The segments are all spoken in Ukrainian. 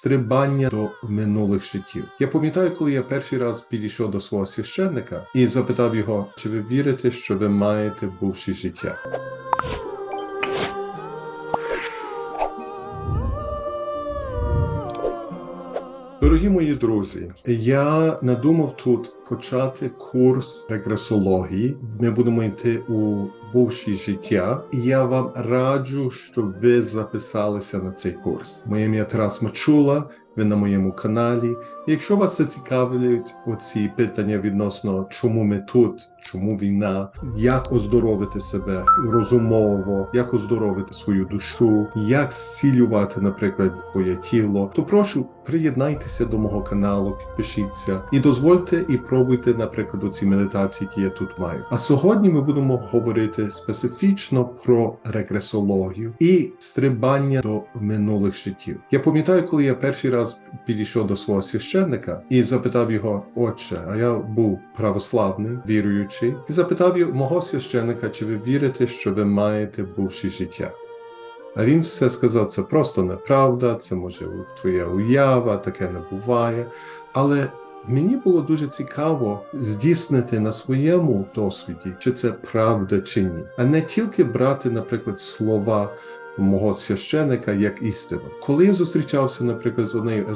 стрибання до минулих життів. Я пам'ятаю, коли я перший раз підійшов до свого священника і запитав його, чи ви вірите, що ви маєте бувші життя. Дорогі мої друзі, я надумав тут почати курс регресології. Ми будемо йти у бувші життя, я вам раджу, щоб ви записалися на цей курс. Моє ім'я Тарас Мачула. Ви на моєму каналі. Якщо вас зацікавлюють оці питання відносно чому ми тут, чому війна, як оздоровити себе розумово, як оздоровити свою душу, як зцілювати, наприклад, своє тіло, то прошу приєднайтеся до мого каналу, підпишіться і дозвольте і пробуйте, наприклад, оці медитації, які я тут маю. А сьогодні ми будемо говорити специфічно про регресологію і стрибання до минулих життів. Я пам'ятаю, коли я перший раз підійшов до свого священника і запитав його, отче, а я був православний, віруючий, і запитав мого священника, чи ви вірите, що ви маєте бувші життя. А він все сказав: це просто неправда, це може твоя уява, таке не буває. Але мені було дуже цікаво здійснити на своєму досвіді, чи це правда чи ні, а не тільки брати, наприклад, слова. Мого священика як істину. Коли я зустрічався, наприклад, з однею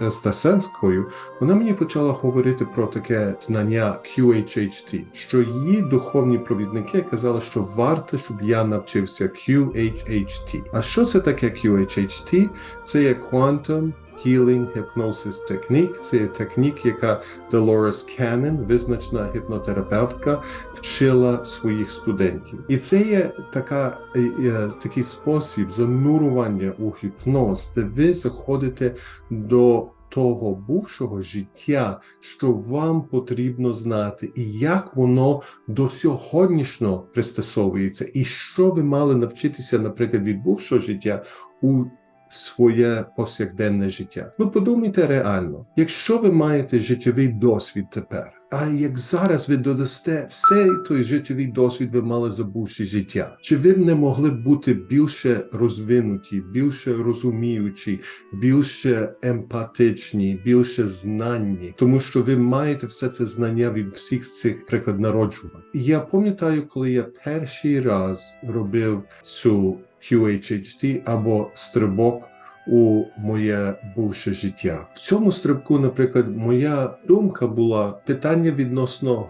естасенською, вона мені почала говорити про таке знання QHHT, що її духовні провідники казали, що варто, щоб я навчився QHHT. А що це таке QHHT? Це є Quantum Healing Hypnosis Technique. Це є технік, яка Dolores Cannon, визначена гіпнотерапевтка, вчила своїх студентів. І це є така, е, е, такий спосіб занурування у гіпноз, де ви заходите до того бувшого життя, що вам потрібно знати, і як воно до сьогоднішнього пристосовується, і що ви мали навчитися, наприклад, від бувшого життя у своє повсякденне життя. Ну подумайте реально, якщо ви маєте життєвий досвід тепер, а як зараз ви додасте все той життєвий досвід, ви мали забувши життя, чи ви б не могли бути більше розвинуті, більше розуміючі, більше емпатичні, більше знанні, тому що ви маєте все це знання від всіх цих приклад народжувань. Я пам'ятаю, коли я перший раз робив цю QHHT або стрибок у моє бувше життя. В цьому стрибку, наприклад, моя думка була питання відносно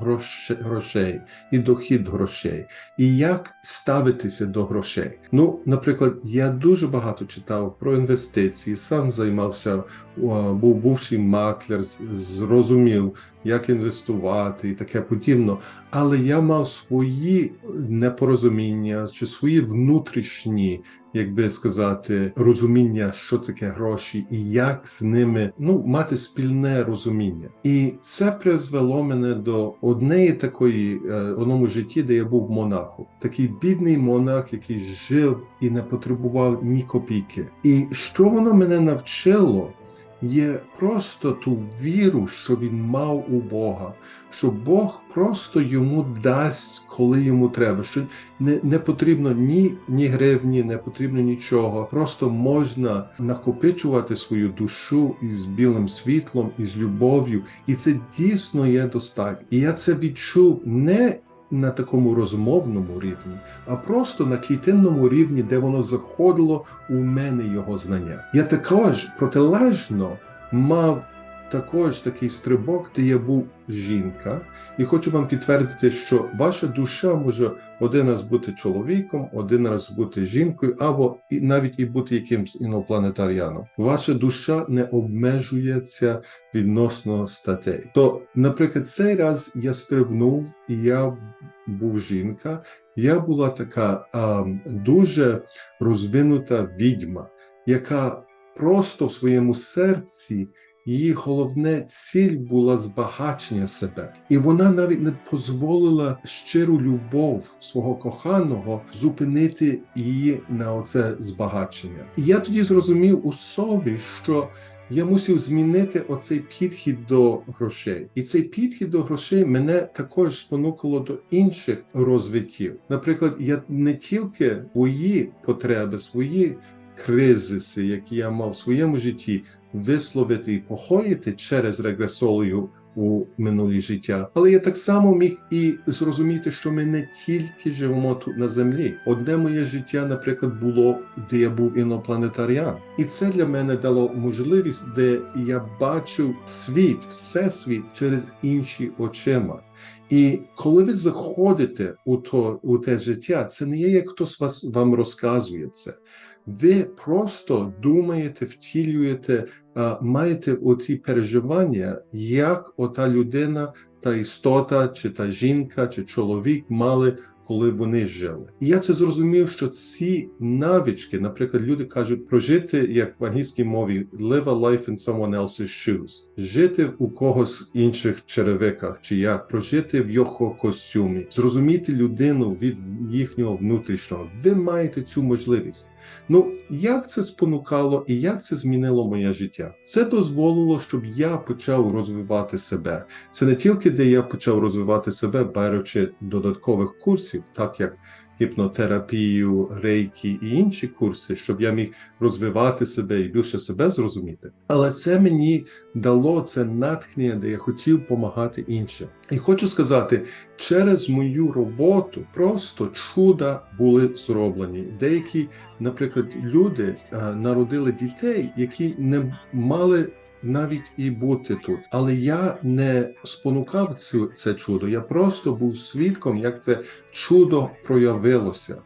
грошей і дохід грошей, і як ставитися до грошей. Ну, наприклад, я дуже багато читав про інвестиції, сам займався, був бувший маклер, зрозумів, як інвестувати і таке подібне. Але я мав свої непорозуміння чи свої внутрішні як би сказати, розуміння, що таке гроші, і як з ними ну мати спільне розуміння. І це призвело мене до однієї такої е, одному житті, де я був монахом. Такий бідний монах, який жив і не потребував ні копійки. І що воно мене навчило? Є просто ту віру, що він мав у Бога, що Бог просто йому дасть, коли йому треба. Що не, не потрібно ні, ні гривні, не потрібно нічого. Просто можна накопичувати свою душу із білим світлом, із любов'ю, і це дійсно є достатньо. І я це відчув не на такому розмовному рівні, а просто на клітинному рівні, де воно заходило у мене його знання. Я також протилежно мав також такий стрибок, де я був жінка, і хочу вам підтвердити, що ваша душа може один раз бути чоловіком, один раз бути жінкою, або і навіть і бути якимсь інопланетаріаном. Ваша душа не обмежується відносно статей. То, наприклад, цей раз я стрибнув, і я був жінка. Я була така а, дуже розвинута відьма, яка просто в своєму серці її головне ціль була збагачення себе, і вона навіть не дозволила щиру любов свого коханого зупинити її на оце збагачення. І я тоді зрозумів у собі, що я мусив змінити оцей підхід до грошей, і цей підхід до грошей мене також спонукало до інших розвиттів. Наприклад, я не тільки свої потреби, свої кризиси, які я мав в своєму житті, висловити і похоїти через регресологію у минулі життя. Але я так само міг і зрозуміти, що ми не тільки живемо тут на землі. Одне моє життя, наприклад, було, де я був інопланетаріан, і це для мене дало можливість, де я бачив світ, всесвіт через інші очима. І коли ви заходите у то у те життя, це не є як хтось вас вам розказує це. Ви просто думаєте, втілюєте, маєте оці переживання, як ота людина, та істота, чи та жінка, чи чоловік мали, коли вони жили. І я це зрозумів, що ці навички, наприклад, люди кажуть прожити, як в англійській мові, live a life in someone else's shoes, жити у когось інших черевиках, чи як прожити в його костюмі, зрозуміти людину від їхнього внутрішнього. Ви маєте цю можливість. Ну, як це спонукало і як це змінило моє життя? Це дозволило, щоб я почав розвивати себе. Це не тільки де я почав розвивати себе, беручи додаткових курсів, так як гіпнотерапію, рейки і інші курси, щоб я міг розвивати себе і більше себе зрозуміти. Але це мені дало це натхнення, де я хотів допомагати іншим. І хочу сказати, через мою роботу просто чуда були зроблені. Деякі, наприклад, люди е, народили дітей, які не мали навіть і бути тут. Але я не спонукав цю це чудо. Я просто був свідком, як це чудо проявилося.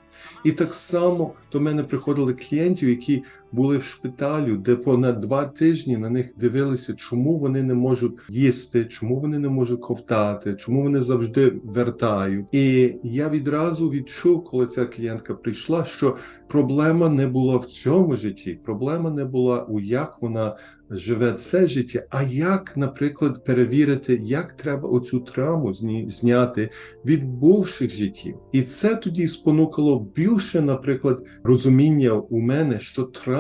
І так само до мене приходили клієнтів, які були в шпиталю, де понад два тижні на них дивилися, чому вони не можуть їсти, чому вони не можуть ковтати, чому вони завжди вертають. І я відразу відчув, коли ця клієнтка прийшла, що проблема не була в цьому житті, проблема не була у як вона живе це життя, а як, наприклад, перевірити, як треба оцю травму зняти від бувших життів. І це тоді спонукало більше, наприклад, розуміння у мене, що травма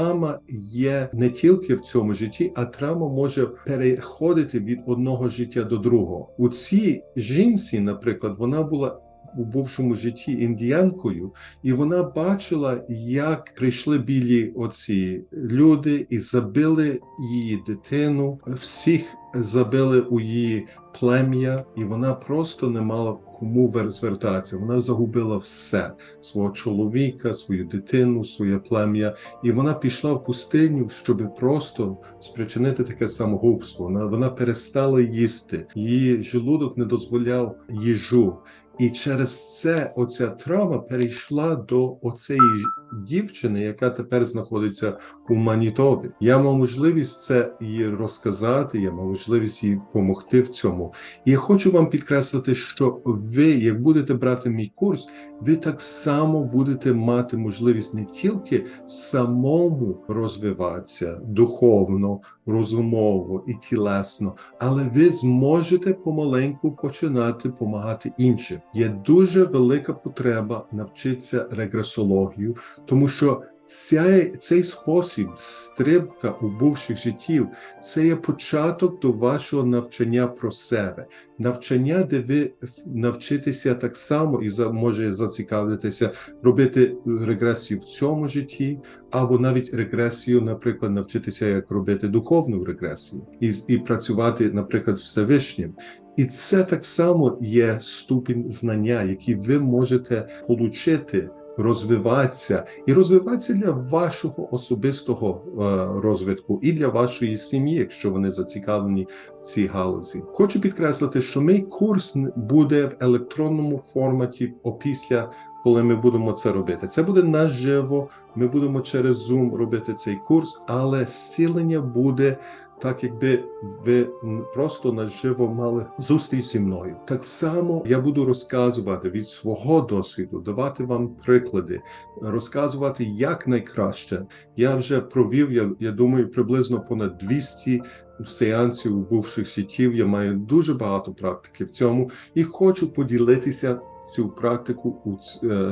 є не тільки в цьому житті, а травма може переходити від одного життя до другого. У цій жінці, наприклад, вона була у бувшому житті індіянкою, і вона бачила, як прийшли білі оці люди і забили її дитину, всіх забили у її плем'я, і вона просто не мала кому звертатися. Вона загубила все свого чоловіка, свою дитину, своє плем'я, і вона пішла в пустиню, щоб просто спричинити таке самогубство. Вона, вона перестала їсти, її желудок не дозволяв їжу. І через це оця травма перейшла до оцеї дівчини, яка тепер знаходиться у Манітобі. Я мав можливість це їй розказати, я мав можливість їй допомогти в цьому. І я хочу вам підкреслити, що ви, як будете брати мій курс, ви так само будете мати можливість не тільки самому розвиватися духовно, розумово і тілесно, але ви зможете помаленьку починати допомагати іншим. Є дуже велика потреба навчитися регресологію, тому що цей, цей спосіб стрибка у бувших життів це є початок до вашого навчання про себе, навчання, де ви навчитеся так само і за, може зацікавитися робити регресію в цьому житті, або навіть регресію, наприклад, навчитися, як робити духовну регресію, і, і працювати, наприклад, Всевишнім. І це так само є ступінь знання, який ви можете отримати розвиватися і розвиватися для вашого особистого е, розвитку і для вашої сім'ї, якщо вони зацікавлені в цій галузі. Хочу підкреслити, що мій курс буде в електронному форматі опісля. Коли ми будемо це робити, це буде наживо. Ми будемо через Zoom робити цей курс, але зцілення буде так якби ви просто наживо мали зустріч зі мною. Так само я буду розказувати від свого досвіду, давати вам приклади, розказувати як найкраще. Я вже провів, я, я думаю, приблизно понад 200 сеансів бувших життів. Я маю дуже багато практики в цьому і хочу поділитися цю практику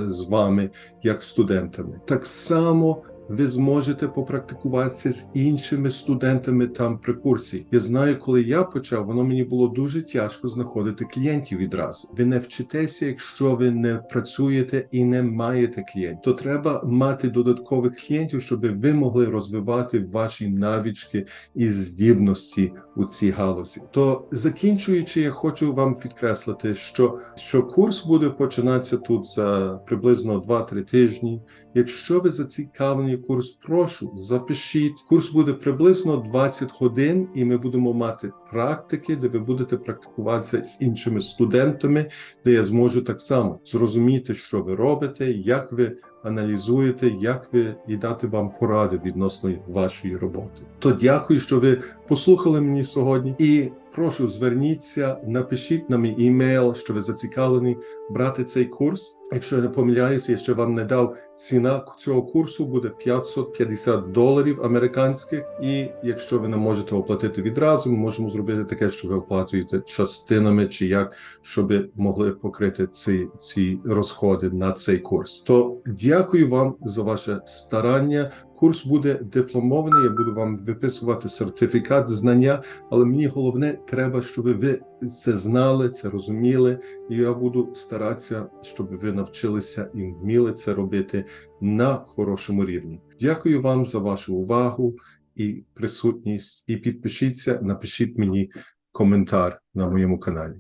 з вами як студентами. Так само ви зможете попрактикуватися з іншими студентами там при курсі. Я знаю, коли я почав, воно мені було дуже тяжко знаходити клієнтів відразу. Ви не вчитеся, якщо ви не працюєте і не маєте клієнтів. То треба мати додаткових клієнтів, щоб ви могли розвивати ваші навички і здібності у цій галузі. То закінчуючи, я хочу вам підкреслити, що, що курс буде починатися тут за приблизно 2-3 тижні. Якщо ви зацікавлені в курс, прошу запишіть. Курс буде приблизно 20 годин, і ми будемо мати практики, де ви будете практикуватися з іншими студентами, де я зможу так само зрозуміти, що ви робите, як ви аналізуєте, як ви і дати вам поради відносно вашої роботи. То дякую, що ви послухали мені сьогодні. І прошу зверніться, напишіть на мій імейл, що ви зацікавлені брати цей курс. Якщо я не помиляюся, я ще вам не дав ціна цього курсу буде 550 доларів американських. І якщо ви не можете оплатити відразу, ми можемо зробити таке, що ви оплачуєте частинами, чи як, щоб могли покрити ці, ці розходи на цей курс. То дякую вам за ваше старання. Курс буде дипломований. Я буду вам виписувати сертифікат знання, але мені головне треба, щоб ви це знали, це розуміли. І я буду старатися, щоб ви навчилися і вміли це робити на хорошому рівні. Дякую вам за вашу увагу і присутність. І підпишіться, напишіть мені коментар на моєму каналі.